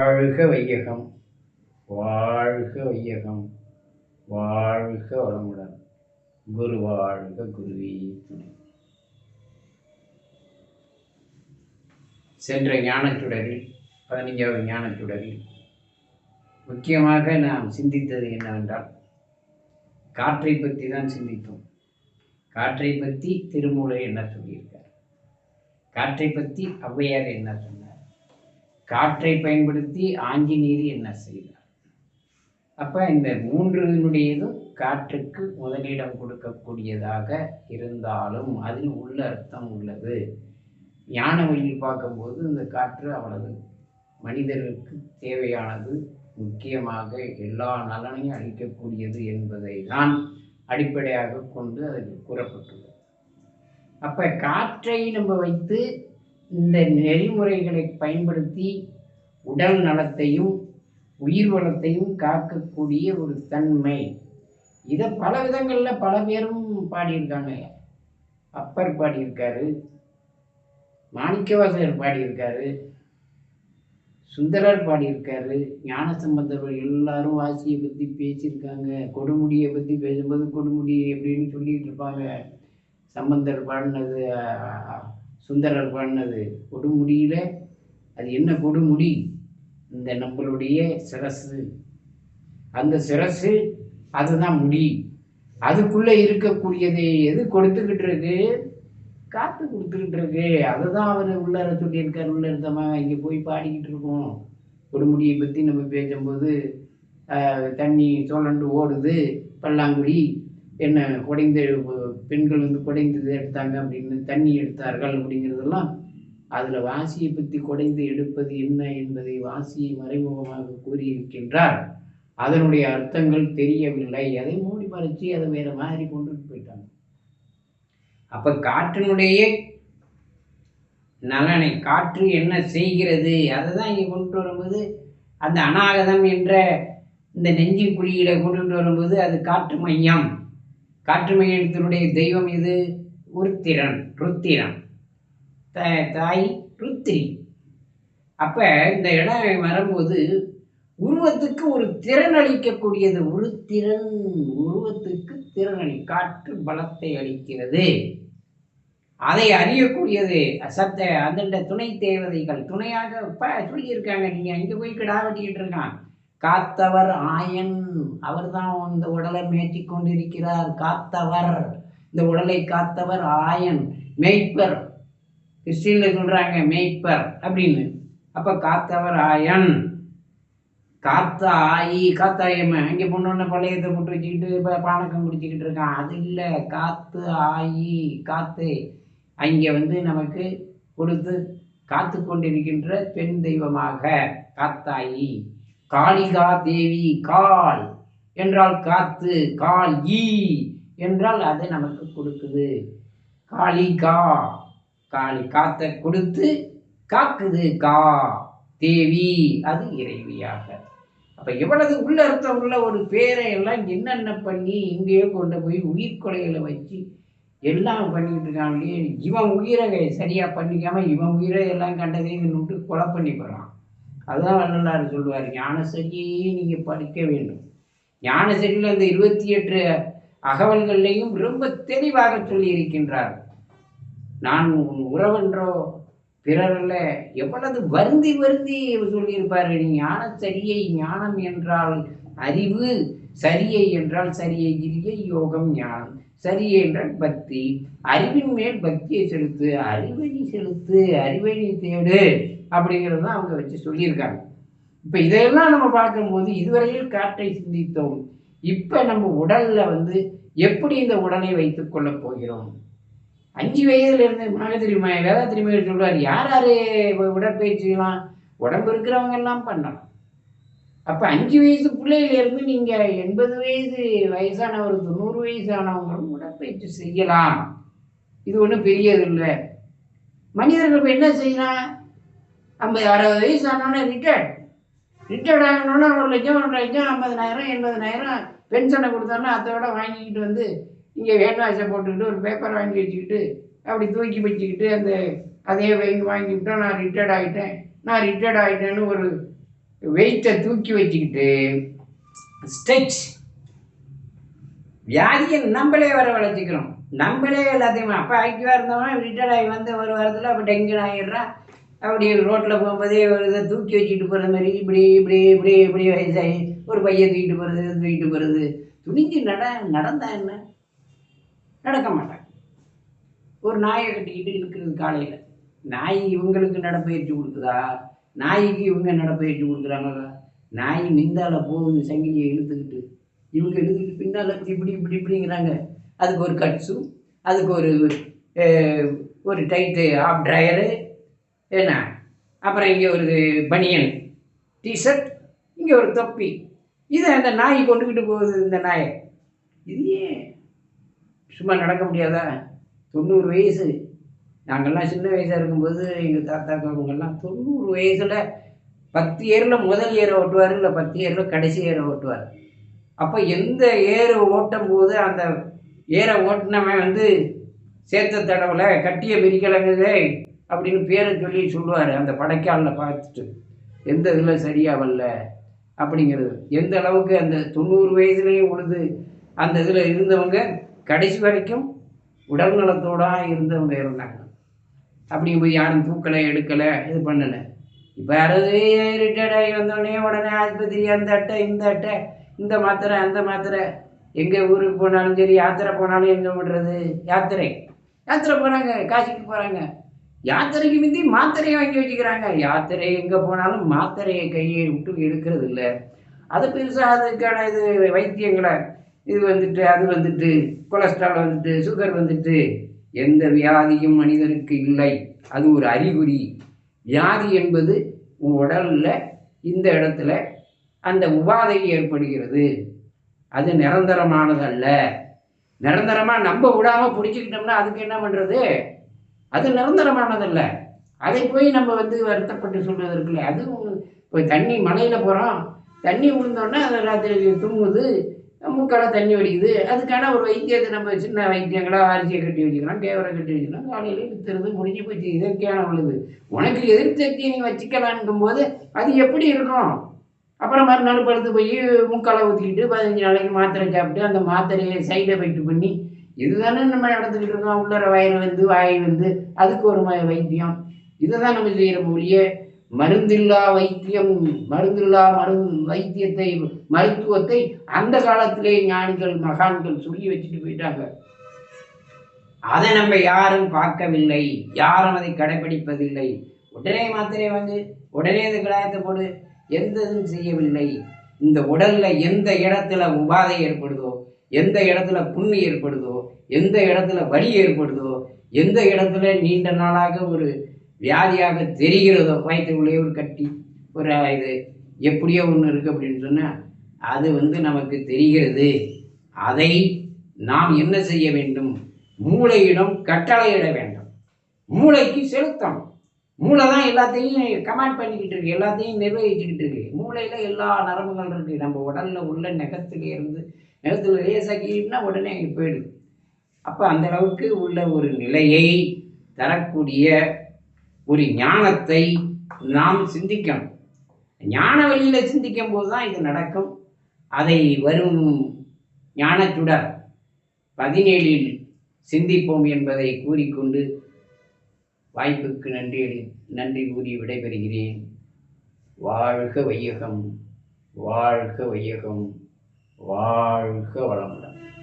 வாழ்க வையகம். வாழ்க வையகம். வாழ்க வளமுடன். குரு வாழ்க குருவி துணை. சென்ற ஞானச்சுடரில் பதினஞ்சாவது ஞானச்சுடரில் முக்கியமாக நாம் சிந்தித்தது என்னவென்றால் காற்றை பற்றி தான் சிந்தித்தோம். காற்றை பற்றி திருமூலை என்ன சொல்லியிருக்கார்? காற்றை பற்றி ஔவையார் என்ன சொன்னார்? காற்றை பயன்படுத்தி ஆஞ்சநேயர் என்ன செய்தார்? அப்போ இந்த மூன்றினுடையதும் காற்றுக்கு முதலிடம் கொடுக்கக்கூடியதாக இருந்தாலும் அதில் உள்ள அர்த்தம் உள்ளது. ஞான வழியில் பார்க்கும்போது இந்த காற்று அவ்வளவு மனிதர்களுக்கு தேவையானது முக்கியமாக எல்லா நலனையும் அளிக்கக்கூடியது என்பதை தான் அடிப்படையாக கொண்டு அதில் கூறப்பட்டுள்ளது. அப்போ காற்றை நம்ம வைத்து இந்த நெறிமுறைகளை பயன்படுத்தி உடல் நலத்தையும் உயிர் வளத்தையும் காக்கக்கூடிய ஒரு தன்மை. இதை பல விதங்களில் பல பேரும் பாடியிருக்காங்க. அப்பர் பாடியிருக்காரு. மாணிக்கவாசகர் பாடியிருக்காரு. சுந்தரர் பாடியிருக்காரு. ஞானசம்பந்தர் எல்லாரும் வாசியை பற்றி பேசியிருக்காங்க. கொடுமுடியை பற்றி பேசும்போது கொடுமுடி எப்படின்னு சொல்லிட்டு இருப்பாங்க. சம்பந்தர் பாடினது சுந்தரர் பண்ணது கொடுமுடியில்? அது என்ன கொடுமுடி? இந்த நம்மளுடைய சிரசு. அந்த சிரசு அதுதான் முடி. அதுக்குள்ளே இருக்கக்கூடியது எது கொடுத்துக்கிட்டு இருக்கு? காற்று கொடுத்துக்கிட்டு இருக்கு. அதுதான் அவர் உள்ளார சொல்லியிருக்கார் உள்ள இருந்தமா இங்கே போய் பாடிக்கிட்டு இருக்கோம். கொடுமுடியை பற்றி நம்ம பேசும்போது தண்ணி சோழண்டு ஓடுது பல்லாங்குடி என்ன குடைந்து பெண்கள் வந்து குடைந்தது எடுத்தாங்க அப்படின்னு தண்ணி எடுத்தார்கள் அப்படிங்கிறதெல்லாம் அதில் வாசியை பற்றி குடைந்து எடுப்பது என்ன என்பதை வாசியை மறைமுகமாக கூறியிருக்கின்றார். அதனுடைய அர்த்தங்கள் தெரியவில்லை. அதை மூடி மறைச்சி அதை வேற மாதிரி கொண்டுட்டு போயிட்டாங்க. அப்போ காற்றினுடைய நலனை காற்று என்ன செய்கிறது? அதை தான் இங்கே கொண்டு வரும்போது அந்த அநாகதம் என்ற இந்த நெஞ்சு குழியில கொண்டுட்டு வரும்போது அது காற்று மையம். காற்று மையத்தினுடைய தெய்வம் இது உருத்திரன் ருத்திரன் த தாய் ருத்திரி. அப்போ இந்த இடம் வரும்போது உருவத்துக்கு ஒரு திறன் அளிக்கக்கூடியது. உருத்திறன் உருவத்துக்கு திறன் அளி காற்று பலத்தை அளிக்கிறது. அதை அறியக்கூடியது. சத்த அந்தண்ட துணை தேவதைகள் துணையாக இப்போ சொல்லியிருக்காங்க. நீங்கள் அங்கே போய் கிடா வெட்டிக்கிட்டு இருக்கான். காத்தவர் ஆயன். அவர்தான் இந்த உடலை மேய்ச்சி கொண்டிருக்கிறார். காத்தவர். இந்த உடலை காத்தவர் ஆயன். மேய்ப்பர். கிறிஸ்டின்ல சொல்றாங்க மேய்ப்பர் அப்படின்னு. அப்ப காத்தவர் ஆயன். காத்த ஆயி காத்தாயம்ம அங்கே பொண்ணு பழையத்தை போட்டு வச்சுக்கிட்டு இப்போ பானக்கம் குடிச்சிக்கிட்டு இருக்கான். அது இல்லை. காத்து ஆயி காத்து. அங்கே வந்து நமக்கு கொடுத்து காத்து கொண்டிருக்கின்ற பெண் தெய்வமாக காத்தாயி. காளிகா தேவி கால் என்றால் காத்து கால் ஈ என்றால் அது நமக்கு கொடுக்குது. காளிகா காளி காத்த கொடுத்து காக்குது. கா தேவி அது இறைவியாக. அப்ப எவ்வளவு உள்ள அர்த்தம் உள்ள ஒரு பேரை எல்லாம் என்னென்ன பண்ணி இங்கேயோ கொண்டு போய் உயிர் கொலைகளை வச்சு எல்லாம் பண்ணிக்கிட்டு இருக்காங்களே இவன் உயிரை சரியா பண்ணிக்காம இவன் உயிரை எல்லாம் கண்டதையும் விட்டு கொலை பண்ணி போகிறான் அதுதான் வள்ளலார் சொல்லுவார் ஞானசரியே நீங்கள் படிக்க வேண்டும். ஞானசரியில் அந்த இருபத்தி எட்டு அகவல்கள்லையும் ரொம்ப தெளிவாக சொல்லி இருக்கின்றார் நான் உன் உறவென்றோ பிறரில் எவ்வளவு வருந்தி வருந்தி சொல்லியிருப்பார். நீ ஞான சரியை ஞானம் என்றால் அறிவு சரியை என்றால் சரியை இல்லை யோகம் ஞானம். சரி என்றால் பக்தி. அறிவின் மேல் பக்தியை செலுத்து அறிவை செலுத்து அறிவை தேடு அப்படிங்கிறது தான் அவங்க வச்சு சொல்லியிருக்காங்க. இப்போ இதையெல்லாம் நம்ம பார்க்கும்போது இதுவரையில் காற்றை சிந்தித்தோம். இப்போ நம்ம உடல்ல வந்து எப்படி இந்த உடலை வைத்துக் கொள்ளப் போகிறோம்? அஞ்சு வயதுல இருந்து மக தெரியுமா வேதாத்திரி மகர் யார் யாரு உடற்பயிற்சிலாம் உடம்பு இருக்கிறவங்க எல்லாம் பண்ணலாம். அப்ப அஞ்சு வயசு பிள்ளையில இருந்து நீங்க எண்பது வயசு வயசானவர் தொண்ணூறு வயசானவங்களும் உடற்பயிற்சி செய்யலாம். இது ஒன்றும் பெரியது இல்லை. மனிதர்கள் என்ன செய்யலாம் ஐம்பது அறுபது வயசு ஆனோடனே ரிட்டையர்ட் ரிட்டையர்ட் ஆகணும்னா ஒரு லட்சம் ஒரு லட்சம் ஐம்பதனாயிரம் எண்பதனாயிரம் பென்ஷனை கொடுத்தோன்னா அதோட வாங்கிக்கிட்டு வந்து இங்கே வேட்வாசை போட்டுக்கிட்டு ஒரு பேப்பர் வாங்கி வச்சுக்கிட்டு அப்படி தூக்கி வச்சுக்கிட்டு அந்த அதே வாங்கி வாங்கிவிட்டோம் நான் ரிட்டையர்ட் ஆகிட்டேன் நான் ரிட்டையர்ட் ஆகிட்டேன்னு ஒரு வெயிட்டை தூக்கி வச்சுக்கிட்டு ஸ்டெச் வியாதியை நம்மளே வர வளர்ச்சிக்கிறோம் நம்மளே எல்லாத்தையும் அப்போ ஆக்டிவாக இருந்தவன் ரிட்டையர்ட் ஆகி வந்து ஒரு வாரத்தில் அப்போ டெங்கு ஆகிடுறான் அப்படி ரோட்டில் போகும்போதே ஒரு இதை தூக்கி வச்சுக்கிட்டு போகிற மாதிரி இப்படி இப்படி இப்படி இப்படி வயசாகி ஒரு பையன் தூக்கிட்டு போகிறது தூக்கிட்டு போகிறது துணிஞ்சு நட நடந்தா என்ன? நடக்க மாட்டாங்க ஒரு நாயை கட்டிக்கிட்டு இருக்கிறது காலையில். நாய் இவங்களுக்கு நடப்பயிற்சி கொடுக்குதா? நாய்க்கு இவங்க நடப்பயிற்சி கொடுக்குறாங்களா? நாய் நிந்தால போகுது சங்கிலியை இழுத்துக்கிட்டு. இவங்க இழுத்துக்கிட்டு பின்னால் இப்படி இப்படி இப்படிங்கிறாங்க. அதுக்கு ஒரு கட்ஸும் அதுக்கு ஒரு ஒரு டைட்டு ஆஃப் ட்ரையரு என்ன? அப்புறம் இங்கே ஒரு பனியன் டிஷர்ட் இங்கே ஒரு தொப்பி. இதை அந்த நாய் கொண்டுக்கிட்டு போகுது இந்த நாயை. இது ஏன்? சும்மா நடக்க முடியாதா? தொண்ணூறு வயசு. நாங்கள்லாம் சின்ன வயசாக இருக்கும்போது எங்கள் தாத்தா அவங்கெல்லாம் தொண்ணூறு வயசில் பத்து ஏரில் முதல் ஏரை ஓட்டுவார் இல்லை பத்து ஏரில் கடைசி ஏரை ஓட்டுவார். அப்போ எந்த ஏறு ஓட்டும் போது அந்த ஏரை ஓட்டினவன் வந்து சேர்த்த தடவில் கட்டிய பிரிக்கலங்களே அப்படின்னு பேரை சொல்லி சொல்லுவார். அந்த படைக்காலில் பார்த்துட்டு எந்த இதில் சரியாக வரல? அப்படிங்கிறது. எந்த அளவுக்கு அந்த தொண்ணூறு வயசுலேயும் உழுது அந்த இதில் இருந்தவங்க கடைசி வரைக்கும் உடல் நலத்தோட இருந்தவங்க இருந்தாங்க. அப்படிங்கும்போது போய் யாரும் தூக்கலை எடுக்கலை இது பண்ணலை. இப்போ யாராவது ரிட்டையர்ட் ஆகி வந்தோடனே உடனே ஆஸ்பத்திரி அந்த அட்டை இந்த அட்டை. இந்த மாத்திரை அந்த மாத்திரை. எங்கே ஊருக்கு போனாலும் சரி யாத்திரை போனாலும் எங்கே விடுறது? யாத்திரை. யாத்திரை போகிறாங்க காசிக்கு போகிறாங்க யாத்திரைக்கு முந்தி மாத்திரையை வாங்கி வச்சுக்கிறாங்க. யாத்திரை எங்கே போனாலும் மாத்திரையை கையை விட்டு எடுக்கிறது இல்லை. அது பெருசாக அதுக்கான இது வைத்தியங்களை இது வந்துட்டு அது வந்துட்டு கொலஸ்ட்ரால் வந்துட்டு சுகர் வந்துட்டு எந்த வியாதியும் மனிதனுக்கு இல்லை. அது ஒரு அறிகுறி. வியாதி என்பது உன் உடலில் இந்த இடத்துல அந்த உபாதை ஏற்படுகிறது. அது நிரந்தரமானதல்ல. நிரந்தரமாக நம்ம விடாமல் பிடிச்சிக்கிட்டோம்னா அதுக்கு என்ன பண்ணுறது அது நிரந்தரமானதல்ல. அதை போய் நம்ம வந்து வருத்தப்பட்டு சொல்றது இருக்குல்ல அது இப்போ தண்ணி மலையில் போகிறோம் தண்ணி விழுந்தோடனே அது ராத்திரி தூங்குது மூக்கால தண்ணி வடிக்குது. அதுக்கான ஒரு வைத்தியத்தை நம்ம சின்ன வைத்தியங்களா அரிசியை கட்டி வச்சுக்கலாம் கேவரை கட்டி வச்சுக்கலாம் காலையில வித்துறது முடிஞ்சு போச்சு. இதற்கான உள்ளது? உனக்கு எதிர்த்து நீ வச்சுக்கலான்னும் போது அது எப்படி இருக்கும்? அப்புறம் மறுநாள் படுத்து போய் முக்காலை ஊற்றிக்கிட்டு பதினஞ்சு நாளைக்கு மாத்திரை சாப்பிட்டு அந்த மாத்திரையை சைடு எஃபெக்ட் பண்ணி இதுதானே நம்ம நடந்துக்கிட்டு இருக்கோம். உள்ளர வயிறு வந்து வாய் வந்து அதுக்கு ஒரு வைத்தியம். இதை தான் நம்ம செய்கிற மொழிய மருந்தில்லா வைத்தியம் மருந்தில்லா மரு வைத்தியத்தை மருத்துவத்தை அந்த காலத்திலே ஞானிகள் மகான்கள் சொல்லி வச்சுட்டு போயிட்டாங்க. அதை நம்ம யாரும் பார்க்கவில்லை. யாரும் அதை கடைபிடிப்பதில்லை உடனே மாத்திரை வந்து உடனே இந்த கிடாயத்தை போடு. எந்த இதுவும் செய்யவில்லை. இந்த உடல்ல எந்த இடத்துல உபாதை ஏற்படுதோ எந்த இடத்துல புண்ணு ஏற்படுதோ எந்த இடத்துல வலி ஏற்படுதோ எந்த இடத்துல நீண்ட நாளாக ஒரு வியாதியாக தெரிகிறதோ வயிற்றுக்குள்ளேயே ஒரு கட்டி ஒரு இது எப்படியோ ஒன்று இருக்குது அப்படின்னு சொன்னால் அது வந்து நமக்கு தெரிகிறது. அதை நாம் என்ன செய்ய வேண்டும்? மூளையிடம் கட்டளையிட வேண்டும். மூளைக்கு செலுத்தணும். மூளை தான் எல்லாத்தையும் கமாண்ட் பண்ணிக்கிட்டு இருக்கு எல்லாத்தையும் நிர்வகிச்சுக்கிட்டு இருக்கு. மூளையில எல்லா நரம்புகள் இருக்கு. நம்ம உடல்ல உள்ள நெகத்திலே இருந்து நெகத்தில் லேசாக்கினா உடனே அங்கே போயிடுது. அப்போ அந்த அளவுக்கு உள்ள ஒரு நிலையை தரக்கூடிய ஒரு ஞானத்தை நாம் சிந்திக்கணும். ஞான வழியில் சிந்திக்கும் போது தான் இது நடக்கும். அதை வரும் ஞானச்சுடர் பதினேழில் சிந்திப்போம் என்பதை கூறிக்கொண்டு வாய்ப்புக்கு நன்றி நன்றி கூறி விடைபெறுகிறேன். வாழ்க வையகம் வாழ்க வையகம் வாழ்க வளமுடன்.